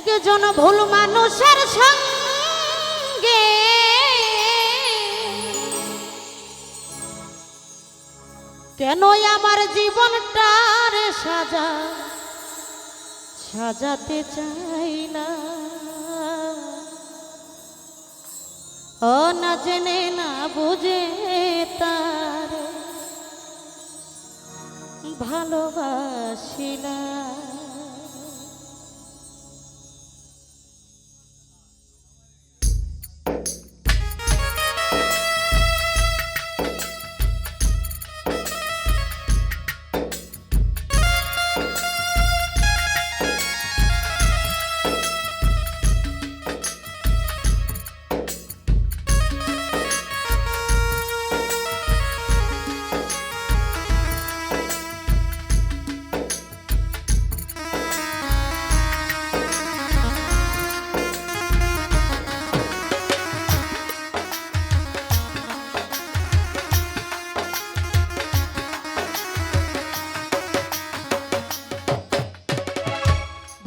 একজন ভুল মানুষের সঙ্গে। কেন আমার জীবনটার সাজা সাজাতে চাই না? ও না জেনে না বুঝে তার ভালোবাসিলা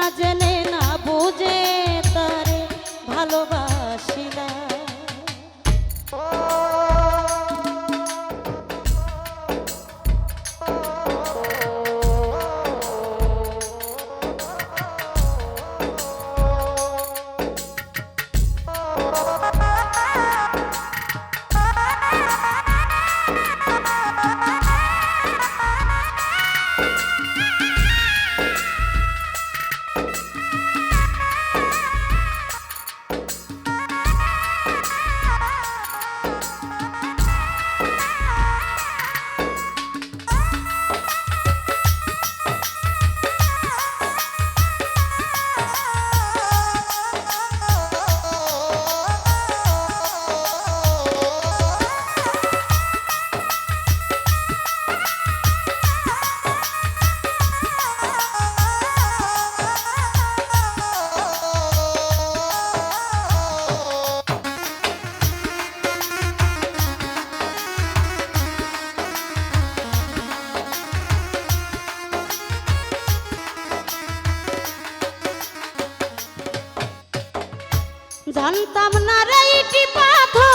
না জেনে জানতাম না রে পাথর।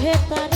ভেতর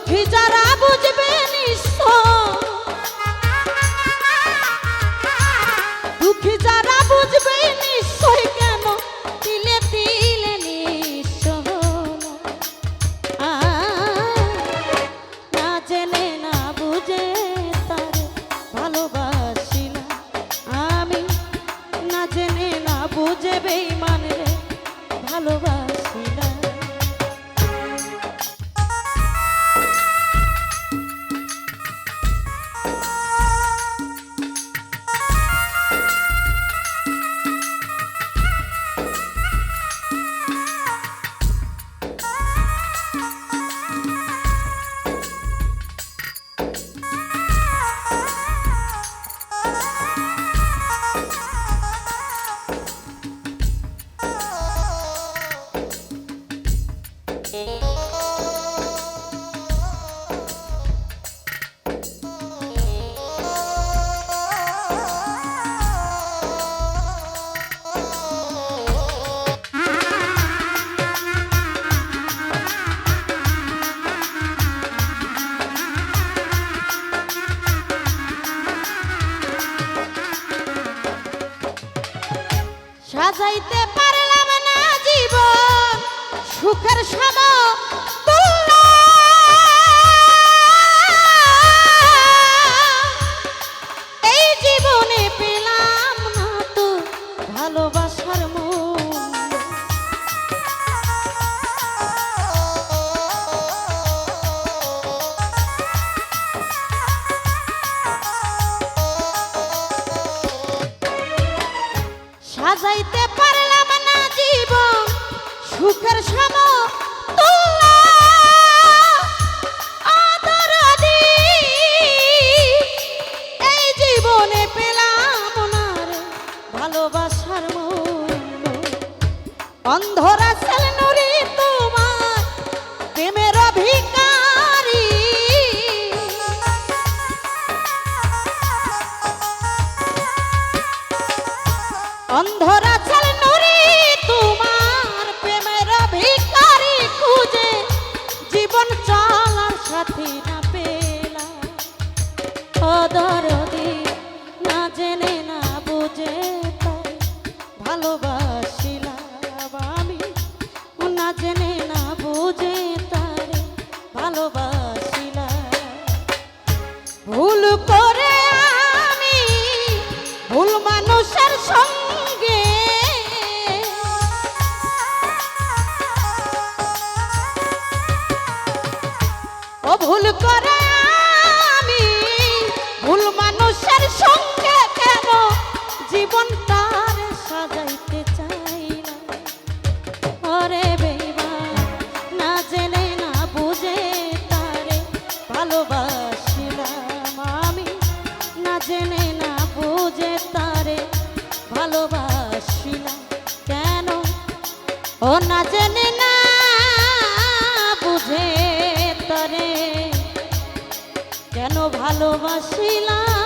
দুঃখী যারা সাজাইতে পারলাম না জীবন সুখের সম ভালোবাসার অন্ধরা সেলনো ভালোবাসিলাম।